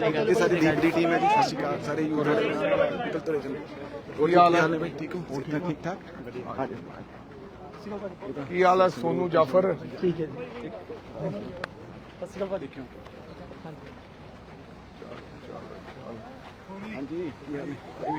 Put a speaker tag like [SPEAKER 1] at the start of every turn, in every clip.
[SPEAKER 1] ਇਹ ਸਾਡੀ ਲੀਗ ਦੀ ਟੀਮ ਹੈ ਜੀ ਸਤਿ ਸ਼੍ਰੀ ਅਕਾਲ। ਸਾਰੇ ਯੂਥ ਨਿਕਲ ਤੁਰੇ ਚਲੋ ਕੀ ਹਾਲ ਹੈ? ਬਾਈ? ਠੀਕ ਹੋ? ਠੀਕ ਠਾਕ? ਠੀਕ
[SPEAKER 2] ਕੀ ਹਾਲ ਹੈ ਸੋਨੂ ਜਾਫਰ?
[SPEAKER 3] ਠੀਕ ਹੈ ਜੀ।
[SPEAKER 1] ਦੇਖਿਓ ਹਾਂਜੀ ਕੀ ਹਾਲ ਹੈ? ਇਹ ਵੀ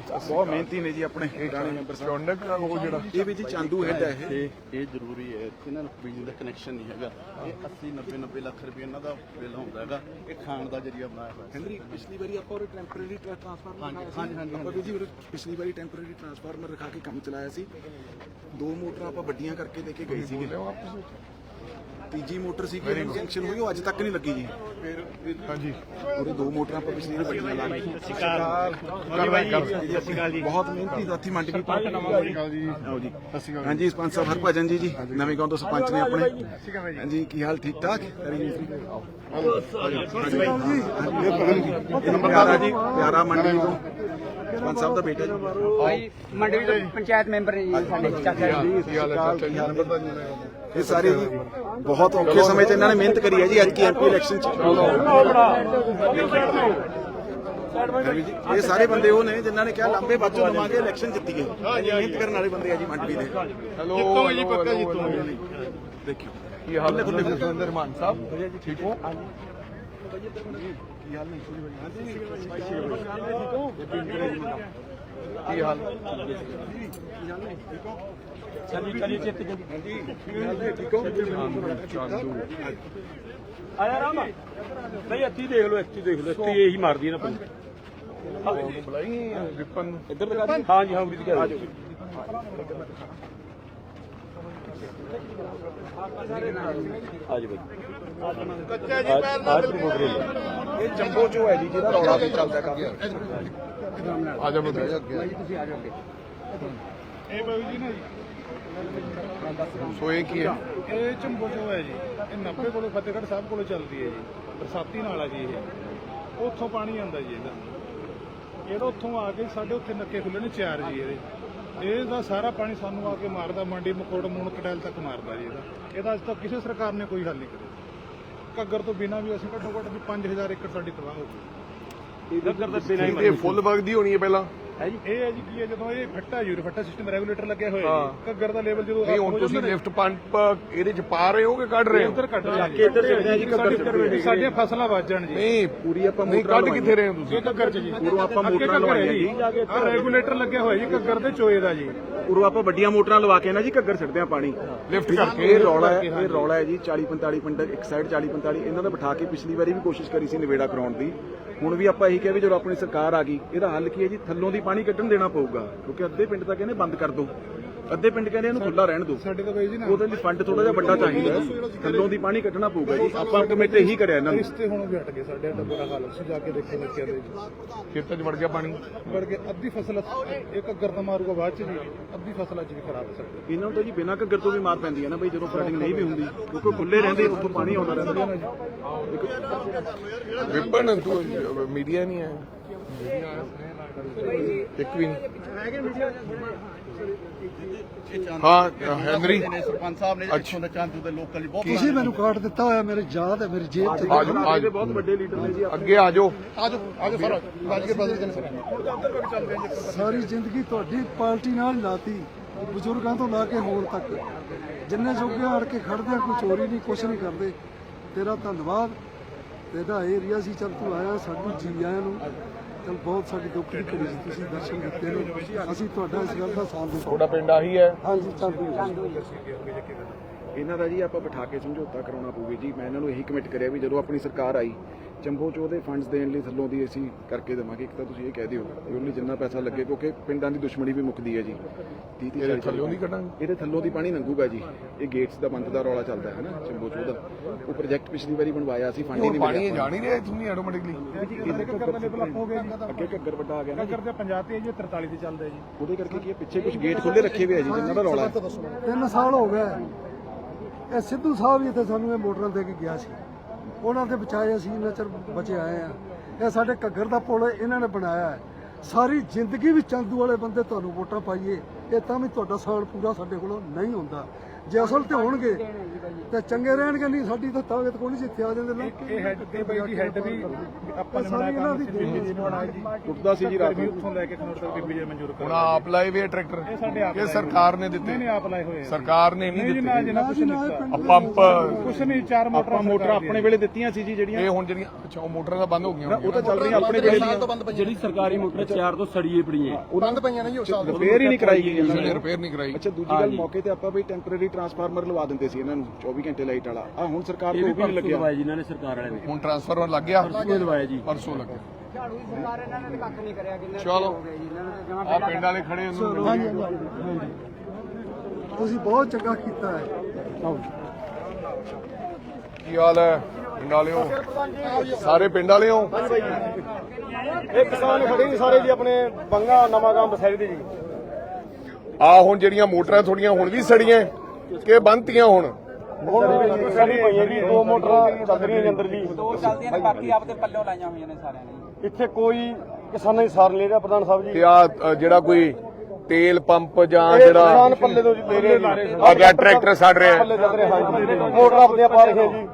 [SPEAKER 1] ਬਹੁਤ ਮਿਹਨਤੀ ਨੇ ਜੀ ਆਪਣੇ। ਪੁਰਾਣੇ ਮੈਂਬਰ ਸਾਹਿਬ।
[SPEAKER 2] ਦਾ ਉਹ ਜਿਹੜਾ?
[SPEAKER 1] ਇਹ ਵੀ ਜੀ ਚਾਂਦੂ ਹੈਡ ਹੈ ਇਹ।
[SPEAKER 4] ਇਹ ਜ਼ਰੂਰੀ ਹੈ ਇੱਥੇ ਨਾ ਬਿਜਲੀ ਦਾ ਕਨੈਕਸ਼ਨ ਨਹੀਂ ਹੈਗਾ। ਇਹ 80 90 90 ਲੱਖ ਰੁਪਏ ਇਹਨਾਂ ਦਾ ਬਿੱਲ ਹੁੰਦਾ ਹੈਗਾ। ਇਹ ਖਾਣ ਦਾ ਜਰੀਆ ਬਣਾਇਆ ਹੋਇਆ।
[SPEAKER 1] ਹੈਨਰੀ ਪਿਛਲੀ ਵਾਰੀ ਆਪਾਂ ਉਹ ਟੈਂਪਰੇਰੀ ਟ੍ਰਾਂਸਫਾਰਮਰ
[SPEAKER 4] ਹਾਂਜੀ। ਹਾਂਜੀ, ਹਾਂਜੀ,
[SPEAKER 1] ਆਪਾਂ ਵੀ ਜੀ ਪਿਛਲੀ ਵਾਰੀ ਟੈਂਪਰੇਰੀ ਟ੍ਰਾਂਸਫਾਰਮਰ ਰਖਾ ਕੇ ਕੰਮ ਚਲਾਇਆ ਸੀ। ਦੋ ਮੋਟਰਾਂ ਆਪਾਂ ਵੱਡੀਆਂ ਕਰਕੇ ਦੇ ਕੇ ਗਏ ਸੀਗੇ। ਤੀਜੀ ਮੋਟਰ ਸੀ ਕਿ ਜੰਕਸ਼ਨ ਹੋਈ ਉਹ ਅੱਜ ਤੱਕ ਨਹੀਂ ਲੱਗੀ ਜੀ।
[SPEAKER 2] ਹਾਂਜੀ।
[SPEAKER 1] ਉਹਦੇ ਦੋ ਮੋਟਰਾਂ ਆਪਾਂ ਪਿਛਲੀ ਵਾਰ ਵੱਡੀਆਂ ਲਾ ਕੇ
[SPEAKER 2] ਕਰ
[SPEAKER 1] ਬਹੁਤ ਮਿਹਨਤੀ ਸਾਥੀ ਮੰਡ ਕੇ ਪਾਟ ਨਵਾਂ ਜੀ। ਆਓ ਜੀ। ਹਾਂਜੀ ਸਰਪੰਚ ਸਾਹਿਬ ਹਰਭਜਨ ਜੀ ਜੀ। ਨਵੇਂ ਗਾਉਂ ਤੋਂ ਸਰਪੰਚ ਨੇ ਆਪਣੇ। ਹਾਂਜੀ ਕੀ ਹਾਲ ਠੀਕ ਠਾਕ? ਪਿਆਰਾ ਜੀ। ਪਿਆਰਾ ਮੰਡੀ ਤੋਂ। ਸਰਪੰਚ ਸਾਹਿਬ ਦਾ ਬੇਟਾ ਜੀ।
[SPEAKER 3] ਭਾਈ ਮੰਡਵੀ ਤੋਂ ਪੰਚਾਇਤ ਮੈਂਬਰ ਨੇ ਜੀ ਸਾਡੇ ਚਾਚਾ ਜੀ।
[SPEAKER 2] ਕੀ ਹਾਲ ਹੈ ਚਾਚਾ ਜੀ।
[SPEAKER 1] ਇਹ ਸਾਰੇ ਜੀ ਬਹੁਤ ਔਖੇ ਸਮੇਂ 'ਚ ਇਹਨਾਂ ਨੇ ਮਿਹਨਤ ਕਰੀ ਹੈ ਜੀ ਅੱਜ ਕੀ ਐਮਪੀ ਇਲੈਕਸ਼ਨ 'ਚ। ਰਵੀ ਜੀ, ਇਹ ਸਾਰੇ ਬੰਦੇ ਉਹ ਨੇ ਜਿਨ੍ਹਾਂ ਨੇ ਕਿਹਾ ਲੰਬੇ ਬਾਜੂ ਲਵਾਂਗੇ ਇਲੈਕਸ਼ਨ ਜਿੱਤੀਏ ਮਿਹਨਤ ਕਰਨ ਵਾਲੇ ਬੰਦੇ ਆ ਜੀ ਮੰਡੀ ਦੇ।
[SPEAKER 2] ਹੈਲੋ ਜਿੱਤੋਗੇ ਜੀ ਪੱਕਾ ਜਿੱਤੋਗੇ।
[SPEAKER 1] ਦੇਖਿਓ।
[SPEAKER 2] ਕੀ ਹਾਲ ਹੈ ਸੁਰਿੰਦਰ ਮਾਨ ਸਾਹਿਬ? ਠੀਕ ਹੋ? ਕੀ ਹਾਲ
[SPEAKER 3] ਚਲੀ ਚਲੀ ਚਿੱਤ ਜੀ
[SPEAKER 2] ਚਾਂਦੂ
[SPEAKER 3] ਆਇਆ ਰਾਮ ਨਹੀਂ ਅੱਤੀ ਦੇਖ ਲਓ ਅੱਤੀ ਦੇਖ ਲਓ ਅੱਤੀ ਇਹੀ ਮਾਰਦੀ ਹੈ ਨਾ ਪੰਜ
[SPEAKER 2] ਬੁਲਾਈ ਵਿਪਨ
[SPEAKER 3] ਇੱਧਰ ਲਗਾ ਦੀ ਹਾਂ ਜੀ ਹਾਂ ਉਰੀ ਦੀ ਆ ਆ ਜਾਓ ਬਾਈ। ਕੱਚਾ ਜੀ ਪੈਰ ਨਾ
[SPEAKER 1] ਇਹ ਜੰਬੋ ਚੋ ਹੈ ਜੀ ਜਿਹਦਾ ਰੌਲਾ ਵੀ ਚੱਲਦਾ ਕਾਫੀ।
[SPEAKER 2] ਆ ਜਾ ਬਤੇ
[SPEAKER 3] ਤੁਸੀਂ ਆ ਜਾਓ ਅੱਗੇ।
[SPEAKER 5] ਇਹ ਬਾਬੂ ਜੀ ਨਾ ਜੀ।
[SPEAKER 2] ਸੋ ਇਹ ਕੀ ਹੈ?
[SPEAKER 5] ਇਹ ਚੰਬੋ ਜੋ ਹੈ ਜੀ। ਇਹ 90 ਕੋਲੋਂ ਫਤਿਹਗੜ੍ਹ ਸਾਹਿਬ ਕੋਲੋਂ ਚੱਲਦੀ ਹੈ ਜੀ। ਬਰਸਾਤੀ ਨਾਲ ਆ ਜੀ ਇਹ। ਉੱਥੋਂ ਪਾਣੀ ਆਉਂਦਾ ਜੀ ਇਹਦਾ। ਇਹਦਾ ਉੱਥੋਂ ਆ ਕੇ ਸਾਡੇ ਉੱਥੇ ਨੱਕੇ ਖੁੱਲੇ ਨੇ ਚਾਰ ਜੀ ਇਹਦੇ। ਇਹਦਾ ਸਾਰਾ ਪਾਣੀ ਸਾਨੂੰ ਆ ਕੇ ਮਾਰਦਾ ਮੰਡੀ ਮਕੋੜ ਮੂਣ ਕਟੈਲ ਤੱਕ ਮਾਰਦਾ ਜੀ ਇਹਦਾ। ਇਹਦਾ ਅੱਜ ਤੱਕ ਕਿਸੇ ਸਰਕਾਰ ਨੇ ਕੋਈ ਹੱਲ ਨਹੀਂ ਕਰਿਆ। ਘੱਗਰ ਤੋਂ ਬਿਨਾਂ ਵੀ ਅਸੀਂ ਘੱਟੋ ਘੱਟ ਵੀ 5000 ਏਕੜ ਸਾਡੀ ਤਬਾਹ ਹੋ ਗਈ।
[SPEAKER 3] ਇੱਧਰ ਦਾ ਬਿਨਾ ਹੀ
[SPEAKER 2] ਇਹ ਫੁੱਲ ਵਗਦੀ ਹੋਣੀ ਹੈ ਪਹਿਲਾਂ?
[SPEAKER 5] ਇਹ ਹੈ ਜੀ ਕੀ ਹੈ ਜਦੋਂ ਇਹ ਫੱਟਾ ਯੂਰ ਫੱਟਾ ਸਿਸਟਮ ਰੈਗੂਲੇਟਰ ਲੱਗਿਆ ਹੋਇਆ
[SPEAKER 2] ਹਾਂ।
[SPEAKER 5] ਜੀ ਘੱਗਰ ਦਾ ਲੈਵਲ ਜਦੋਂ
[SPEAKER 2] ਨਹੀਂ ਹੁਣ
[SPEAKER 5] ਹੋ
[SPEAKER 2] ਤੁਸੀਂ ਲਿਫਟ ਪੰਪ ਇਹਦੇ ਚ ਪਾ ਰਹੇ ਹੋ ਕਿ ਕੱਢ ਰਹੇ ਹੋ?
[SPEAKER 5] ਉੱਧਰ ਕੱਢ ਰਹੇ
[SPEAKER 3] ਕੇ ਇੱਧਰ ਆ ਜੀ, ਘੱਗਰ।
[SPEAKER 5] ਸਾਡੀਆਂ ਫਸਲਾਂ ਵੱਜ ਜਾਣ ਜੀ।
[SPEAKER 2] ਨਹੀਂ
[SPEAKER 1] ਪੂਰੀ ਆਪਾਂ
[SPEAKER 2] ਨਹੀਂ
[SPEAKER 1] ਮੋਟਰਾਂ
[SPEAKER 2] ਕੱਢ ਕਿੱਥੇ ਰਹੇ ਹੋ ਤੁਸੀਂ?
[SPEAKER 5] ਇਹ ਘੱਗਰ ਚ ਜੀ।
[SPEAKER 1] ਉਰੋਂ ਆਪਾਂ ਮੋਟਰਾਂ
[SPEAKER 5] ਹੈ
[SPEAKER 1] ਲਵਾਈਆਂ ਜੀ।
[SPEAKER 5] ਆ ਰੈਗੂਲੇਟਰ ਲੱਗਿਆ ਹੋਇਆ ਜੀ ਘੱਗਰ ਦੇ ਚੋਏ ਦਾ ਜੀ।
[SPEAKER 1] ਉਰੋਂ ਆਪਾਂ ਵੱਡੀਆਂ ਮੋਟਰਾਂ ਲਵਾ ਕੇ ਨਾ ਜੀ ਘੱਗਰ ਛੱਡਦੇ ਆ ਪਾਣੀ।
[SPEAKER 2] ਲਿਫਟ ਕਰਕੇ।
[SPEAKER 1] ਇਹ ਰੌਲਾ ਹੈ ਇਹ ਰੌਲਾ ਹੈ ਜੀ 40 45 ਪਿੰਡ ਇੱਕ ਸਾਈਡ 40 45 ਇਹਨਾਂ ਦਾ ਬਿਠਾ ਕੇ ਪਿਛਲੀ ਵਾਰੀ ਵੀ ਕੋਸ਼ਿਸ਼ ਕਰੀ ਸੀ ਨਿਵੇੜਾ ਕਰਾਉਣ ਦੀ। ਹੁਣ ਵੀ ਆਪਾਂ ਇਹੀ ਕਿਹਾ ਵੀ ਜਦੋਂ ਆਪਣੀ ਸਰਕਾਰ ਆ ਗਈ, ਇਹਦਾ ਹੱਲ ਕੀ ਹੈ ਜੀ? ਥੱਲੋਂ ਦੀ ਪਾਣੀ ਕੱਢਣ ਦੇਣਾ ਪਊਗਾ, ਕਿਉਂਕਿ ਅੱਧੇ ਪਿੰਡ ਤਾਂ ਕਹਿੰਦੇ ਬੰਦ ਕਰ ਦਿਓ ਅੱਧੇ ਪਿੰਡ ਕਹਿੰਦੇ ਇਹਨੂੰ ਖੁੱਲਾ ਰਹਿਣ ਦਿਓ।
[SPEAKER 5] ਸਾਡੇ ਤਾਂ ਬਾਈ ਜੀ ਨਾ
[SPEAKER 1] ਉਹਦੇ ਲਈ ਫੰਡ ਥੋੜਾ ਜਿਹਾ ਵੱਡਾ ਚਾਹੀਦਾ ਥੱਲੋਂ ਦੀ ਪਾਣੀ ਕੱਢਣਾ ਪਊਗਾ ਜੀ। ਆਪਾਂ ਕਮੇਟੀ ਇਹੀ ਕਰਿਆ ਇਹਨਾਂ ਨੂੰ।
[SPEAKER 5] ਰਿਸ਼ਤੇ ਹੁਣ ਵੀ ਹਟ ਗਏ ਸਾਡੇ ਏਡਾ ਬੁਰਾ ਹਾਲ ਸੀ ਜਾ ਕੇ ਦੇਖੇ ਨੱਕਿਆਂ ਦੇ
[SPEAKER 2] ਖੇਤਾਂ 'ਚ ਵੜ ਗਿਆ ਪਾਣੀ।
[SPEAKER 5] ਵੜ ਕੇ ਅੱਧੀ ਫਸਲ ਇੱਕ ਘੱਗਰ ਤਾਂ ਮਾਰੂਗਾ ਬਾਅਦ ਚ ਜੀ ਅੱਧੀ ਫਸਲ ਅੱਜ ਵੀ ਖਰਾਬ ਹੋ ਸਕਦੀ
[SPEAKER 1] ਇਹਨਾਂ ਨੂੰ ਤਾਂ ਜੀ ਬਿਨਾਂ ਘੱਗਰ ਤੋਂ ਵੀ ਮਾਰ ਪੈਂਦੀ ਹੈ ਨਾ ਬਈ ਜਦੋਂ ਫਲੱਡਿੰਗ ਨਹੀਂ ਵੀ ਹੁੰਦੀ। ਕਿਉਂਕਿ ਖੁੱਲੇ ਰਹਿੰਦੇ ਉੱਥੋਂ ਪਾਣੀ ਆਉਂਦਾ ਰਹਿੰਦਾ।
[SPEAKER 2] ਵਿਪਨ ਤੂੰ ਮੀਡੀਆ ਨਹੀਂ ਆਇਆ ਇੱਕ ਵੀ ਨਹੀਂ। ਹਾਂ ਹੈਨਰੀ
[SPEAKER 4] ਸਰਪੰਚ ਸਾਹਿਬ ਨੇ
[SPEAKER 2] ਅੱਛਾ।
[SPEAKER 4] ਇੱਥੋਂ ਦਾ ਚਾਂਦੂ ਦੇ ਲੋਕਲ ਬਹੁਤ
[SPEAKER 6] ਤੁਸੀਂ ਮੈਨੂੰ ਕਾਰਡ ਦਿੱਤਾ ਹੋਇਆ ਮੇਰੇ ਯਾਦ ਹੈ ਮੇਰੀ ਜੇਬ 'ਚ
[SPEAKER 2] ਆਜੋ ਆਜੋ।
[SPEAKER 1] ਬਹੁਤ ਵੱਡੇ ਲੀਡਰ ਨੇ ਜੀ
[SPEAKER 2] ਅੱਗੇ ਆਜੋ
[SPEAKER 4] ਆਜੋ ਆਜੋ ਸਰ ਰਾਜ ਕੇ ਬਦਲ ਸਰ।
[SPEAKER 6] ਸਾਰੀ ਜ਼ਿੰਦਗੀ ਤੁਹਾਡੀ ਪਾਰਟੀ ਨਾਲ ਲਾਤੀ ਬਜ਼ੁਰਗਾਂ ਤੋਂ ਲਾ ਕੇ ਹੁਣ ਤੱਕ। ਜਿੰਨੇ ਜੋਗੇ ਆੜ ਕੇ ਖੜਦੇ ਆ ਕੋਈ ਚੋਰੀ ਨਹੀਂ ਕੁਛ ਨਹੀਂ ਕਰਦੇ। ਤੇਰਾ ਧੰਨਵਾਦ। ਤੇਰਾ ਏਰੀਆ ਸੀ ਚੱਲ ਤੂੰ ਆਇਆ ਸਾਨੂੰ ਜੀ ਆਇਆਂ ਨੂੰ। ਚੱਲ ਬਹੁਤ ਸਾਡੀ ਦੁੱਖ ਦੀ ਘੜੀ ਸੀ ਤੁਸੀਂ ਦਰਸ਼ਨ ਦਿੱਤੇ ਨੇ। ਅਸੀਂ ਤੁਹਾਡਾ ਇਸ ਗੱਲ ਦਾ ਸਾਥ ਦੇ
[SPEAKER 2] ਤੁਹਾਡਾ ਪਿੰਡ ਆਹੀ ਹੈ?
[SPEAKER 6] ਹਾਂਜੀ ਚਾਂਦੂ
[SPEAKER 1] ਇਹਨਾਂ ਦਾ ਜੀ ਆਪਾਂ ਬਿਠਾ ਕੇ ਸਮਝੌਤਾ ਕਰਾਉਣਾ ਪਊਗਾ ਜੀ। ਮੈਂ ਇਹਨਾਂ ਨੂੰ ਇਹੀ ਕਮਿਟ ਕਰਿਆ ਵੀ ਜਦੋਂ ਆਪਣੀ ਸਰਕਾਰ ਆਈ ਚੰਬੋ ਚ ਉਹਦੇ ਫੰਡਸ ਦੇਣ ਲਈ ਥੱਲੋਂ ਦੀ ਅਸੀਂ ਕਰਕੇ ਦੇਵਾਂਗੇ। ਇੱਕ ਤਾਂ ਤੁਸੀਂ ਇਹ ਕਹਿ ਦਿਓ ਵੀ ਉਹਨੂੰ ਜਿੰਨਾ ਪੈਸਾ ਲੱਗੇ ਕਿਉਂਕਿ ਪਿੰਡਾਂ ਦੀ ਦੁਸ਼ਮਣੀ ਵੀ ਮੁੱਕਦੀ ਹੈ ਜੀ। 30 30
[SPEAKER 2] ਇਹਦੇ ਥੱਲੋਂ ਦੀ ਕੱਢਾਂਗੇ?
[SPEAKER 1] ਇਹਦੇ ਥੱਲੋਂ ਦੀ ਪਾਣੀ ਲੰਘੂਗਾ ਜੀ। ਇਹ ਗੇਟਸ ਦਾ ਬੰਦ ਦਾ ਰੌਲਾ ਚੱਲਦਾ ਹੈ ਨਾ ਚੰਬੋ ਚ ਉਹਦਾ ਉਹ ਪ੍ਰੋਜੈਕਟ ਪਿਛਲੀ ਵਾਰੀ ਬਣਵਾਇਆ ਸੀ ਫੰਡ ਹੀ ਨਹੀਂ
[SPEAKER 2] ਪਾਣੀ
[SPEAKER 1] ਮਿਲਿਆ।
[SPEAKER 2] ਜਾ ਨਹੀਂ ਰਿਹਾ ਇੱਥੋਂ ਨਹੀਂ ਆਟੋਮੈਟਿਕਲੀ
[SPEAKER 5] ਇਹਦੇ ਘੱਗਰ ਅਪ ਹੋ ਗਿਆ ਜੀ।
[SPEAKER 1] ਅੱਗੇ ਘੱਗਰ ਵੱਡਾ ਆ ਗਿਆ ਨਾ।
[SPEAKER 5] ਘੱਗਰ ਦੇ 50 ਤੇ ਜੀ 43 ਤੇ ਚੱਲਦਾ ਜੀ।
[SPEAKER 1] ਉਹਦੇ ਕਰਕੇ ਕੀ ਹੈ ਪਿੱਛੇ ਕੁਝ ਗੇਟ ਖੁੱਲੇ ਰੱਖੇ ਹੋਏ ਆ ਜੀ ਜਿੰਨਾਂ ਦਾ ਰੌਲਾ ਹੈ।
[SPEAKER 6] ਤਿੰਨ ਸਾਲ ਹੋ ਗਏ। ਇਹ ਸਿੱਧੂ ਸਾਹਿਬ ਵੀ ਇੱਥੇ ਸਾਨੂੰ ਇਹ ਮੋਟਰਾਂ ਦੇ ਕੇ ਗਿਆ ਸੀ। ਉਹਨਾਂ ਦੇ ਬਚਾਏ ਅਸੀਂ ਇੰਨਾ ਚਿਰ ਬਚੇ ਆਏ ਆ। ਇਹ ਸਾਡੇ ਘੱਗਰ ਦਾ ਪੁਲ ਇਹਨਾਂ ਨੇ ਬਣਾਇਆ ਹੈ। ਸਾਰੀ ਜ਼ਿੰਦਗੀ ਵੀ ਚੰਦੂ ਵਾਲੇ ਬੰਦੇ ਤੁਹਾਨੂੰ ਵੋਟਾਂ ਪਾਈਏ, ਇਹ ਤਾਂ ਵੀ ਤੁਹਾਡਾ ਸਾਲ ਪੂਰਾ ਸਾਡੇ ਕੋਲੋਂ ਨਹੀਂ ਹੁੰਦਾ। ਜੇ ਅਸਲ ਤੇ ਹੋਣਗੇ ਤੇ ਚੰਗੇ ਰਹਿਣਗੇ ਨਹੀਂ ਸਾਡੀ ਤਾਂ ਤਾਕਤ ਕੋਈ ਨਹੀਂ ਇੱਥੇ ਆ ਜਾਂਦੇ ਲੋਕ
[SPEAKER 7] ਇਹ ਹੈਡ ਤੇ ਬਾਈ ਜੀ ਹੈਡ ਵੀ ਆਪਾਂ ਨੇ ਬਣਾਇਆ
[SPEAKER 6] ਦੀ
[SPEAKER 7] ਕੰਮ ਬੀਬੀ ਜੀ ਨੇ ਬਣਾਇਆ ਜੀ
[SPEAKER 1] ਟੁੱਟਦਾ ਸੀ ਜੀ ਰਾਤ ਨੂੰ।
[SPEAKER 7] ਉੱਥੋਂ ਲੈ ਕੇ ਖਨੌਰ ਤੱਕ ਬੀਬੀ ਜੀ ਨੇ ਮਨਜ਼ੂਰ
[SPEAKER 2] ਹੁਣ
[SPEAKER 7] ਕਰ
[SPEAKER 2] ਆਪ ਲਾਏ ਵੇ ਟਰੈਕਟਰ
[SPEAKER 7] ਸਾਡੇ ਆਪ
[SPEAKER 2] ਇਹ ਸਰਕਾਰ ਨੇ ਦਿੱਤੇ।
[SPEAKER 7] ਨੇ ਆਪ ਲਾਏ ਹੋਏ
[SPEAKER 2] ਸਰਕਾਰ ਨੇ ਨਹੀਂ
[SPEAKER 7] ਨਹੀਂ ਜੀ ਨਾ
[SPEAKER 2] ਦਿੱਤੇ
[SPEAKER 7] ਜੀ ਨਾ ਕੁਛ ਨਹੀਂ ਦਿੱਤਾ।
[SPEAKER 2] ਆ ਪੰਪ
[SPEAKER 7] ਕੁਛ ਨਹੀਂ ਚਾਰ ਮੋਟਰਾਂ
[SPEAKER 1] ਆਪਾਂ ਮੋਟਰ ਆਪਣੇ ਵੇਲੇ ਦਿੱਤੀਆਂ ਸੀ ਜੀ ਜਿਹੜੀਆਂ।
[SPEAKER 2] ਇਹ ਹੁਣ ਜਿਹੜੀਆਂ ਅੱਛਾ ਉਹ ਮੋਟਰਾਂ ਤਾਂ ਬੰਦ ਹੋ ਗਈਆਂ
[SPEAKER 1] ਉਹ ਤਾਂ ਚੱਲ ਰਹੀਆਂ ਆਪਣੇ ਵੇਲੇ ਦੀਆਂ।
[SPEAKER 8] ਜਿਹੜੀ ਸਰਕਾਰੀ ਮੋਟਰ ਚਾਰ ਤੋਂ ਸੜੀਏ ਪੜੀਆਂ
[SPEAKER 1] ਰਿਪੇਅਰ ਹੀ। ਨਹੀਂ ਕਰਾਈ ਗਈ। ਨੇ
[SPEAKER 2] ਰਿਪੇਅਰ ਨਹੀਂ ਕਰਾਈ।
[SPEAKER 1] ਅੱਛਾ ਦੂਜੀ ਗੱਲ ਮੌਕੇ ਤੇ ਆਪਾਂ ਵੀ ਟੈਂਪਰੇਰੀ ਟਰਾਂਸਫਾਰਮਰ ਲਵਾ ਦਿੰਦੇ ਸੀ ਇਹਨਾਂ ਨੂੰ 24 ਘੰਟੇ ਲਾਈਟ ਵਾਲਾ। ਆ ਹੁਣ ਸਰਕਾਰ ਨੂੰ ਉਹ ਵੀ ਨਹੀਂ ਲੱਗਿਆ।
[SPEAKER 8] ਲਵਾਇਆ ਜੀ ਇਹਨਾਂ ਨੇ ਸਰਕਾਰ ਵਾਲਿਆਂ ਨੇ।
[SPEAKER 2] ਹੁਣ ਟ੍ਰਾਂਸਫਾਰਮਰ ਲੱਗ ਗਿਆ।
[SPEAKER 8] ਇਹ ਲਵਾਇਆ ਜੀ।
[SPEAKER 2] ਪਰਸੋਂ ਲੱਗਿਆ। ਚਲੋ। ਆ ਪਿੰਡ ਵਾਲੇ ਖੜੇ ਉਹਨਾਂ ਨੂੰ
[SPEAKER 6] ਹਾਂਜੀ ਹਾਂਜੀ। ਤੁਸੀਂ ਬਹੁਤ ਚੰਗਾ ਕੀਤਾ ਹੈ।
[SPEAKER 2] ਕੀ ਹਾਲ ਹੈ? ਪਿੰਡ ਵਾਲਿਓ? ਸਾਰੇ ਪਿੰਡ ਵਾਲੇ ਹੋ
[SPEAKER 7] ਇਹ ਕਿਸਾਨ ਖੜੇ ਨੇ ਸਾਰੇ ਜੀ ਆਪਣੇ ਬੰਗਾ ਨਵਾਂ ਗਾਮ ਬਸੈਰੀ ਦੇ ਜੀ।
[SPEAKER 2] ਆ ਹੁਣ ਜਿਹੜੀਆਂ ਮੋਟਰਾਂ ਥੋੜੀਆਂ ਹੁਣ ਵੀ ਸੜੀਆਂ। ਕਿ ਬੰਨਤੀਆਂ ਹੁਣ?
[SPEAKER 7] ਸੜੀ ਪਈਆਂ ਜੀ ਦੋ ਮੋਟਰਾਂ ਚੱਲ ਰਹੀਆਂ ਜੀ ਅੰਦਰ ਜੀ।
[SPEAKER 9] ਦੋ ਚੱਲਦੀਆਂ ਨੇ ਬਾਕੀ ਆਪਦੇ ਪੱਲਿਓਂ ਲਾਈਆਂ ਹੋਈਆਂ ਨੇ ਸਾਰਿਆਂ ਨੇ।
[SPEAKER 7] ਇੱਥੇ ਕੋਈ ਕਿਸਾਨਾਂ ਦੀ ਸਾਰ ਨਹੀਂ ਰਿਹਾ ਪ੍ਰਧਾਨ ਸਾਹਿਬ ਜੀ।
[SPEAKER 2] ਤੇ ਆ ਜਿਹੜਾ ਕੋਈ ਤੇਲ ਪੰਪ ਜਾਂ ਜਿਹੜਾ
[SPEAKER 7] ਕਿਸਾਨ ਪੱਲੇ ਤੋਂ ਜੀ ਦੇ ਰਹੇ ਜੀ।
[SPEAKER 2] ਆ ਜਿਹੜਾ ਟਰੈਕਟਰ ਸੜ ਰਿਹਾ।
[SPEAKER 7] ਪੱਲੇ ਜੀ ਮੋਟਰ ਆਪਣੀਆਂ ਪਾ ਰਹੇ ਜੀ।